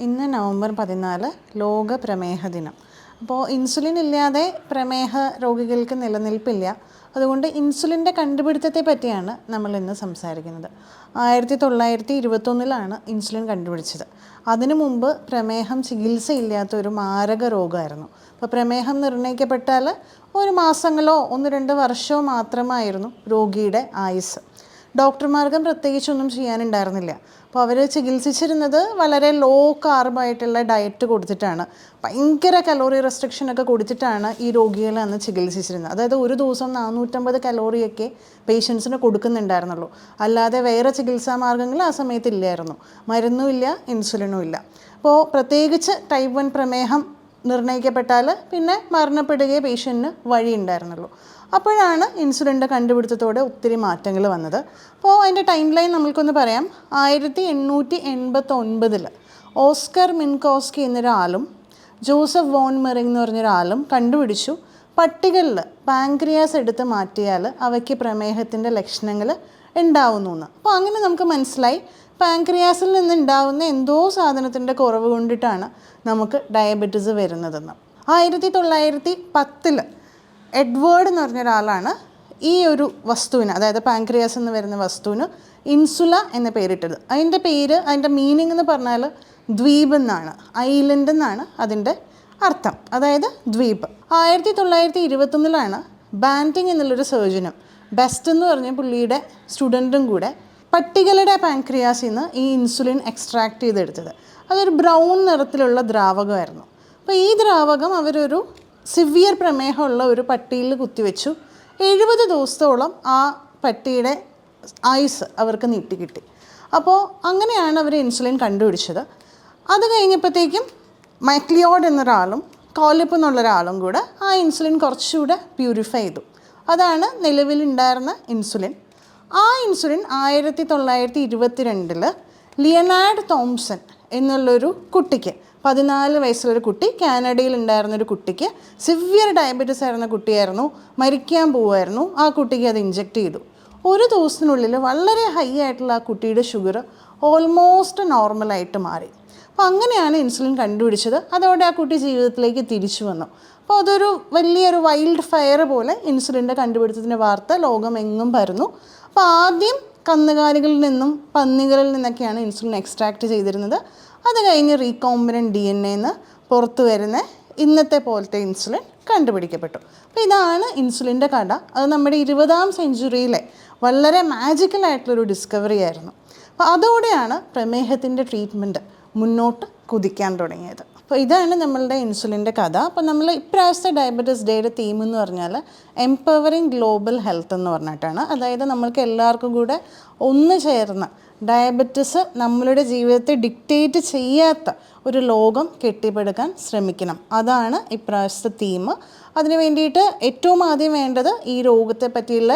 ഇന്ന് നവംബർ പതിനാല് ലോക പ്രമേഹ ദിനം. അപ്പോൾ ഇൻസുലിൻ ഇല്ലാതെ പ്രമേഹ രോഗികൾക്ക് നിലനിൽപ്പില്ല. അതുകൊണ്ട് ഇൻസുലിന്റെ കണ്ടുപിടുത്തത്തെ പറ്റിയാണ് നമ്മൾ ഇന്ന് സംസാരിക്കുന്നത്. ആയിരത്തി തൊള്ളായിരത്തി ഇരുപത്തൊന്നിലാണ് ഇൻസുലിൻ കണ്ടുപിടിച്ചത്. അതിനു മുമ്പ് പ്രമേഹം ചികിത്സയില്ലാത്ത ഒരു മാരക രോഗമായിരുന്നു. അപ്പോൾ പ്രമേഹം നിർണയിക്കപ്പെട്ടാൽ ഒരു മാസങ്ങളോ ഒന്ന് രണ്ട് വർഷമോ മാത്രമായിരുന്നു രോഗിയുടെ ആയുസ് ഡോക്ടർമാർക്കും പ്രത്യേകിച്ചൊന്നും ചെയ്യാനുണ്ടായിരുന്നില്ല. അപ്പോൾ അവർ ചികിത്സിച്ചിരുന്നത് വളരെ ലോ കാർബായിട്ടുള്ള ഡയറ്റ് കൊടുത്തിട്ടാണ്. ഭയങ്കര കലോറി റെസ്ട്രിക്ഷനൊക്കെ കൊടുത്തിട്ടാണ് ഈ രോഗികളെ അന്ന് ചികിത്സിച്ചിരുന്നത്. അതായത് ഒരു ദിവസം നാനൂറ്റമ്പത് കലോറിയൊക്കെ പേഷ്യൻസിന് കൊടുക്കുന്നുണ്ടായിരുന്നുള്ളൂ. അല്ലാതെ വേറെ ചികിത്സാ മാർഗങ്ങൾ ആ സമയത്ത് ഇല്ലായിരുന്നു. മരുന്നുമില്ല ഇൻസുലിനും ഇല്ല. അപ്പോൾ പ്രത്യേകിച്ച് ടൈപ്പ് വൺ പ്രമേഹം നിർണയിക്കപ്പെട്ടാൽ പിന്നെ മരണപ്പെടുകയെ പേഷ്യന്റിന് വഴിയുണ്ടായിരുന്നുള്ളൂ അപ്പോഴാണ് ഇൻസുലിന്റെ കണ്ടുപിടുത്തത്തോടെ ഒത്തിരി മാറ്റങ്ങൾ വന്നത്. അപ്പോൾ അതിന്റെ ടൈം ലൈൻ നമ്മൾക്കൊന്ന് പറയാം. ആയിരത്തി എണ്ണൂറ്റി എൺപത്തി ഒൻപതിൽ ഓസ്കർ മിൻകോസ്കി എന്നൊരാളും ജോസഫ് വോൺ മെറിങ് എന്ന് പറഞ്ഞൊരാളും കണ്ടുപിടിച്ചു. പട്ടികളിൽ പാങ്ക്രിയാസ് എടുത്ത് മാറ്റിയാൽ അവയ്ക്ക് പ്രമേഹത്തിന്റെ ലക്ഷണങ്ങൾ ഉണ്ടാവുന്നു എന്ന്. അപ്പോൾ അങ്ങനെ നമുക്ക് മനസ്സിലായി. പാങ്ക്രിയാസിൽ നിന്നുണ്ടാവുന്ന എന്തോ സാധനത്തിന്റെ കുറവ് കൊണ്ടിട്ടാണ് നമുക്ക് ഡയബറ്റിസ് വരുന്നതെന്ന്. ആയിരത്തി തൊള്ളായിരത്തി പത്തിൽ എഡ്വേർഡ് എന്ന് പറഞ്ഞ ഒരാളാണ് ഈ ഒരു വസ്തുവിന് അതായത് പാൻക്രിയാസ് എന്ന് വരുന്ന വസ്തുവിന് ഇൻസുല എന്ന പേരിട്ടത്. അതിന്റെ പേര് അതിന്റെ മീനിങ് എന്ന് പറഞ്ഞാൽ ദ്വീപ് എന്നാണ് ഐലൻഡ് എന്നാണ് അതിന്റെ അർത്ഥം. അതായത് ദ്വീപ്. ആയിരത്തി തൊള്ളായിരത്തി ഇരുപത്തൊന്നിലാണ് ബാന്റിങ് എന്നുള്ളൊരു സർജനും ബെസ്റ്റ് എന്ന് പറഞ്ഞ പുള്ളിയുടെ സ്റ്റുഡന്റും കൂടെ പട്ടികളുടെ പാൻക്രിയാസിൽ നിന്ന് ഈ ഇൻസുലിൻ എക്സ്ട്രാക്ട് ചെയ്തെടുത്തത്. അതൊരു ബ്രൗൺ നിറത്തിലുള്ള ദ്രാവകമായിരുന്നു. അപ്പോൾ ഈ ദ്രാവകം അവരൊരു സിവിയർ പ്രമേഹമുള്ള ഒരു പട്ടിയിൽ കുത്തിവെച്ചു. എഴുപത് ദിവസത്തോളം ആ പട്ടിയുടെ ആയുസ് അവർക്ക് നീട്ടി കിട്ടി അപ്പോൾ അങ്ങനെയാണ് അവർ ഇൻസുലിൻ കണ്ടുപിടിച്ചത്. അത് കഴിഞ്ഞപ്പോഴത്തേക്കും മൈക്ലിയോഡ് എന്നൊരാളും കോലിപ്പ് എന്നുള്ള ഒരാളും കൂടെ ആ ഇൻസുലിൻ കുറച്ചുകൂടെ പ്യൂരിഫൈ ചെയ്തു. അതാണ് നിലവിലുണ്ടായിരുന്ന ഇൻസുലിൻ ആ ഇൻസുലിൻ ആയിരത്തി തൊള്ളായിരത്തി ഇരുപത്തി രണ്ടിൽ ലിയനാർഡ് തോംസൺ എന്നുള്ളൊരു കുട്ടിക്ക് പതിനാല് വയസ്സുള്ളൊരു കുട്ടി കാനഡയിൽ ഉണ്ടായിരുന്നൊരു കുട്ടിക്ക് സിവിയർ ഡയബറ്റീസ് ആയിരുന്ന കുട്ടിയായിരുന്നു മരിക്കാൻ പോവായിരുന്നു ആ കുട്ടിക്ക് അത് ഇഞ്ചെക്റ്റ് ചെയ്തു. ഒരു ദിവസത്തിനുള്ളിൽ വളരെ ഹൈ ആയിട്ടുള്ള ആ കുട്ടിയുടെ ഷുഗർ ഓൾമോസ്റ്റ് നോർമലായിട്ട് മാറി. അപ്പോൾ അങ്ങനെയാണ് ഇൻസുലിൻ കണ്ടുപിടിച്ചത്. അതോടെ ആ കുട്ടി ജീവിതത്തിലേക്ക് തിരിച്ചു വന്നു. അപ്പോൾ അതൊരു വലിയൊരു വൈൽഡ് ഫയർ പോലെ ഇൻസുലിന്റെ കണ്ടുപിടുത്തത്തിന്റെ വാർത്ത ലോകമെങ്ങും പരന്നു. അപ്പോൾ ആദ്യം കന്നുകാലികളിൽ നിന്നും പന്നികളിൽ നിന്നൊക്കെയാണ് ഇൻസുലിൻ എക്സ്ട്രാക്ട് ചെയ്തിരുന്നത്. അത് കഴിഞ്ഞ് റീകോംബിനൻ ഡി എൻ എന്ന് പുറത്തു വരുന്ന ഇന്നത്തെ പോലത്തെ ഇൻസുലിൻ കണ്ടുപിടിക്കപ്പെട്ടു. അപ്പോൾ ഇതാണ് ഇൻസുലിന്റെ കട. അത് നമ്മുടെ ഇരുപതാം സെഞ്ചുറിയിലെ വളരെ മാജിക്കലായിട്ടുള്ളൊരു ഡിസ്കവറി ആയിരുന്നു. അപ്പോൾ അതോടെയാണ് പ്രമേഹത്തിന്റെ ട്രീറ്റ്മെന്റ് മുന്നോട്ട് കുതിക്കാൻ തുടങ്ങിയത്. അപ്പോൾ ഇതാണ് നമ്മളുടെ ഇൻസുലിന്റെ കഥ. അപ്പോൾ നമ്മൾ ഇപ്രാവശ്യത്തെ ഡയബറ്റീസ് ഡേയുടെ തീം എന്ന് പറഞ്ഞാൽ എംപവറിങ് ഗ്ലോബൽ ഹെൽത്ത് എന്ന് പറഞ്ഞിട്ടാണ്. അതായത് നമ്മൾക്ക് എല്ലാവർക്കും കൂടെ ഒന്ന് ചേർന്ന് ഡയബറ്റിസ് നമ്മളുടെ ജീവിതത്തെ ഡിക്റ്റേറ്റ് ചെയ്യാത്ത ഒരു ലോകം കെട്ടിപ്പടുക്കാൻ ശ്രമിക്കണം. അതാണ് ഇപ്രാവശ്യത്തെ തീം അതിനു വേണ്ടിയിട്ട് ഏറ്റവും ആദ്യം വേണ്ടത് ഈ രോഗത്തെ പറ്റിയുള്ള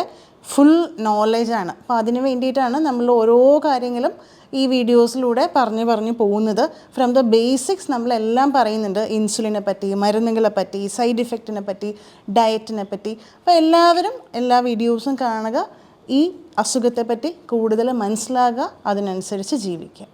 ഫുൾ നോളജാണ് അപ്പോൾ അതിന് വേണ്ടിയിട്ടാണ് നമ്മൾ ഓരോ കാര്യങ്ങളും ഈ വീഡിയോസിലൂടെ പറഞ്ഞു പറഞ്ഞു പോകുന്നത്. ഫ്രം ദ ബേസിക്സ് നമ്മളെല്ലാം പറയുന്നുണ്ട്. ഇൻസുലിനെ പറ്റി മരുന്നുകളെ പറ്റി സൈഡ് ഇഫക്റ്റിനെ പറ്റി ഡയറ്റിനെ പറ്റി. അപ്പോൾ എല്ലാവരും എല്ലാ വീഡിയോസും കാണുക. ഈ അസുഖത്തെപ്പറ്റി കൂടുതൽ മനസ്സിലാകുക. അതിനനുസരിച്ച് ജീവിക്കുക.